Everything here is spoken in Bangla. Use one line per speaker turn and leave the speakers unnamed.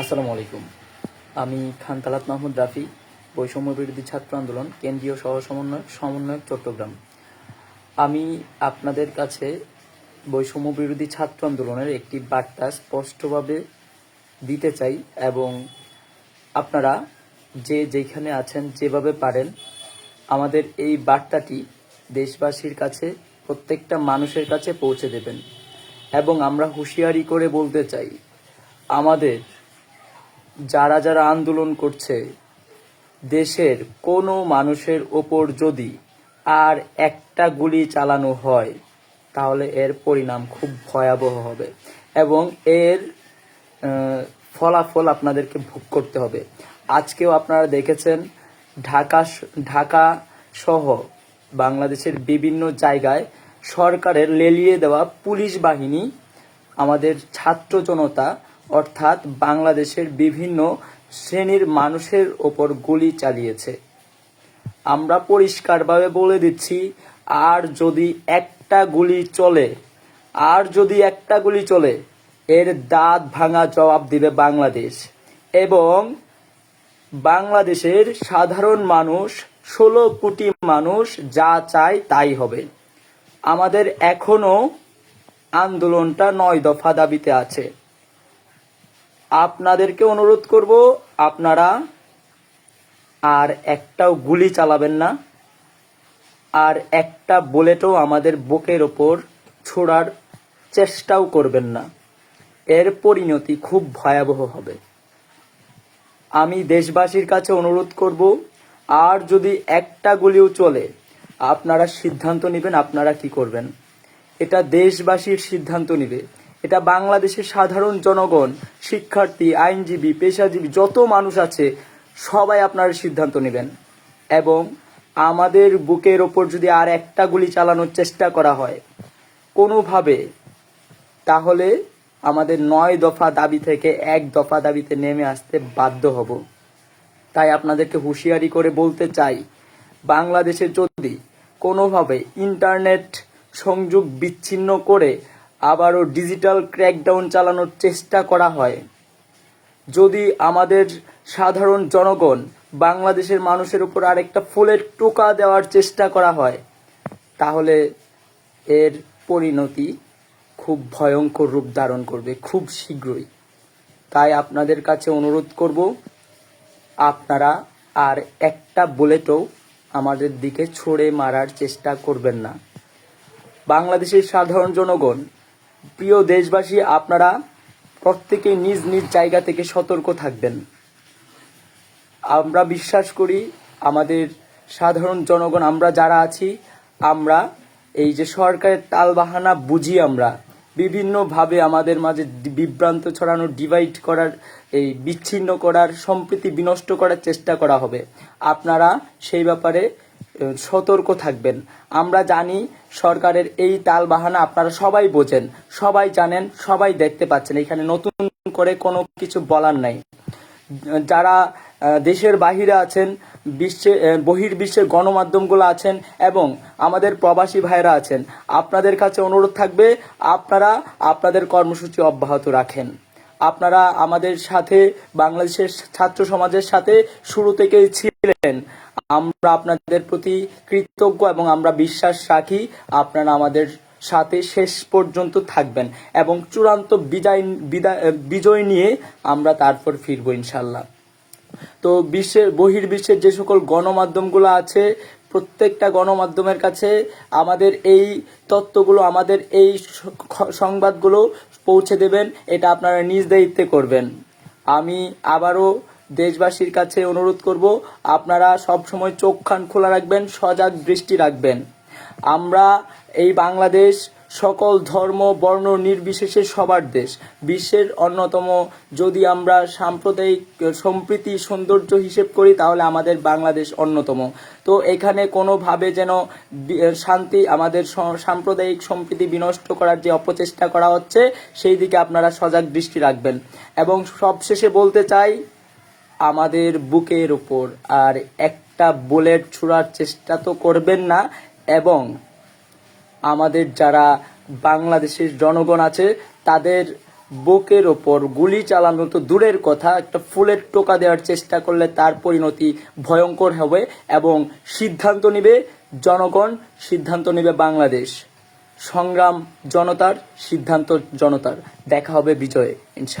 আসসালামু আলাইকুম। আমি খান তালাত মাহমুদ রাফি, বৈষম্য বিরোধী ছাত্র আন্দোলন, কেন্দ্রীয় সহ সমন্বয়ক সমন্বয়ক চট্টগ্রাম। আমি আপনাদের কাছে বৈষম্য বিরোধী ছাত্র আন্দোলনের একটি বার্তা স্পষ্টভাবে দিতে চাই এবং আপনারা যে যেখানে আছেন, যেভাবে পারেন, আমাদের এই বার্তাটি দেশবাসীর কাছে, প্রত্যেকটা মানুষের কাছে পৌঁছে দেবেন। এবং আমরা হুঁশিয়ারি করে বলতে চাই, আমাদের যারা যারা আন্দোলন করছে, দেশের কোনো মানুষের ওপর যদি আর একটা গুলি চালানো হয়, তাহলে এর পরিণাম খুব ভয়াবহ হবে এবং এর ফলাফল আপনাদেরকে ভোগ করতে হবে। আজকেও আপনারা দেখেছেন, ঢাকা ঢাকা সহ বাংলাদেশের বিভিন্ন জায়গায় সরকারের লেলিয়ে দেওয়া পুলিশ বাহিনী, আমাদের ছাত্র জনতা অর্থাৎ বাংলাদেশের বিভিন্ন শ্রেণির মানুষের ওপর গুলি চালিয়েছে। আমরা পরিষ্কারভাবে বলে দিচ্ছি, আর যদি একটা গুলি চলে, আর যদি একটা গুলি চলে, এর দাঁত ভাঙা জবাব দিবে বাংলাদেশ। এবং বাংলাদেশের সাধারণ মানুষ, ষোলো কোটি মানুষ যা চায় তাই হবে। আমাদের এখনও আন্দোলনটা নয় দফা দাবিতে আছে। আপনাদেরকে অনুরোধ করব, আপনারা আর একটাও গুলি চালাবেন না। আর একটা বুলেটও আমাদের বুকের ওপর ছোড়ার চেষ্টাও করবেন না। এর পরিণতি খুব ভয়াবহ হবে। আমি দেশবাসীর কাছে অনুরোধ করব, আর যদি একটা গুলিও চলে, আপনারা সিদ্ধান্ত নেবেন আপনারা কি করবেন। এটা দেশবাসীর সিদ্ধান্ত নেবে। এটা বাংলাদেশের সাধারণ জনগণ, শিক্ষার্থী, আইনজীবী, পেশাজীবী, যত মানুষ আছে, সবাই আপনারা সিদ্ধান্ত নেবেন। এবং আমাদের বুকের ওপর যদি আর একটা গুলি চালানোর চেষ্টা করা হয়, কোনোভাবে, তাহলে আমাদের নয় দফা দাবি থেকে এক দফা দাবিতে নেমে আসতে বাধ্য হব। তাই আপনাদেরকে হুঁশিয়ারি করে বলতে চাই, বাংলাদেশে যদি কোনোভাবে ইন্টারনেট সংযোগ বিচ্ছিন্ন করে আবারও ডিজিটাল ক্র্যাকডাউন চালানোর চেষ্টা করা হয়। যদি আমাদের সাধারণ জনগণ বাংলাদেশের মানুষের উপর আরেকটা ফুলের টোকা দেওয়ার চেষ্টা করা হয়, তাহলে এর পরিণতি খুব ভয়ঙ্কর রূপ ধারণ করবে খুব শীঘ্রই। তাই আপনাদের কাছে অনুরোধ করব, আপনারা আর একটা বুলেটও আমাদের দিকে ছড়ে মারার চেষ্টা করবেন না। বাংলাদেশের সাধারণ জনগণ প্রিয় দেশবাসী, আপনারা প্রত্যেকে নিজ নিজ জায়গা থেকে সতর্ক থাকবেন। আমরা বিশ্বাস করি, আমাদের সাধারণ জনগণ, আমরা যারা আছি, আমরা এই যে সরকারের তালবাহানা বুঝি আমরা বিভিন্নভাবে আমাদের মাঝে বিভ্রান্ত ছড়ানো ডিভাইড করার, এই বিচ্ছিন্ন করার, সম্প্রীতি বিনষ্ট করার চেষ্টা করা হবে। আপনারা সেই ব্যাপারে সতর্ক থাকবেন। আমরা জানি সরকারের এই তালবাহানা আপনারা সবাই বোঝেন, সবাই জানেন, সবাই দেখতে পাচ্ছেন। এখানে নতুন করে কোনো কিছু বলার নাই। যারা দেশের বাহিরে আছেন, বিশ্বে বহির্বিশ্বের গণমাধ্যমগুলো আছেন এবং আমাদের প্রবাসী ভাইরা আছেন, আপনাদের কাছে অনুরোধ থাকবে, আপনারা আপনাদের কর্মসূচি অব্যাহত রাখেন। আপনারা আমাদের সাথে, বাংলাদেশের ছাত্র সমাজের সাথে শুরু থেকেই ছিলেন। আমরা আপনাদের প্রতি কৃতজ্ঞ এবং আমরা বিশ্বাস রাখি আপনারা আমাদের সাথে শেষ পর্যন্ত থাকবেন এবং চূড়ান্ত বিজয় বিদায় বিজয় নিয়ে আমরা তারপর ফিরবো ইনশাল্লাহ তো বিশ্বের, বহির্বিশ্বের যে সকল গণমাধ্যমগুলো আছে, প্রত্যেকটা গণমাধ্যমের কাছে আমাদের এই তত্ত্বগুলো, আমাদের এই সংবাদগুলো পৌঁছে দেবেন, এটা আপনারা নিজ দায়িত্বে করবেন। আমি আবারও দেশবাসীর কাছে অনুরোধ করব, আপনারা সব সময় চোখ কান খোলা রাখবেন, সজাগ দৃষ্টি রাখবেন। আমরা এই বাংলাদেশ সকল ধর্ম, বর্ণ নির্বিশেষে সবার দেশ। বিশ্বের অন্যতম, যদি আমরা সাম্প্রদায়িক, সম্প্রীতি, সৌন্দর্য হিসেব করি, তাহলে আমাদের বাংলাদেশ অন্যতম। তো এখানে কোনোভাবে যেন শান্তি, আমাদের সাম্প্রদায়িক সম্প্রীতি বিনষ্ট করার যে অপচেষ্টা করা হচ্ছে, সেই দিকে আপনারা সজাগ দৃষ্টি রাখবেন। এবং সবশেষে বলতে চাই আমাদের বুকের উপর। আর একটা বুলেট ছোড়ার চেষ্টা তো করবেন না, এবং আমাদের যারা বাংলাদেশের জনগণ আছে, তাদের বুকের ওপর গুলি চালানো তো দূরের কথা, একটা ফুলের টোকা দেওয়ার চেষ্টা করলে তার পরিণতি ভয়ঙ্কর হবে, এবং সিদ্ধান্ত নেবে জনগণ, সিদ্ধান্ত নেবে বাংলাদেশ। সংগ্রাম জনতার, সিদ্ধান্ত জনতার। দেখা হবে বিজয়ে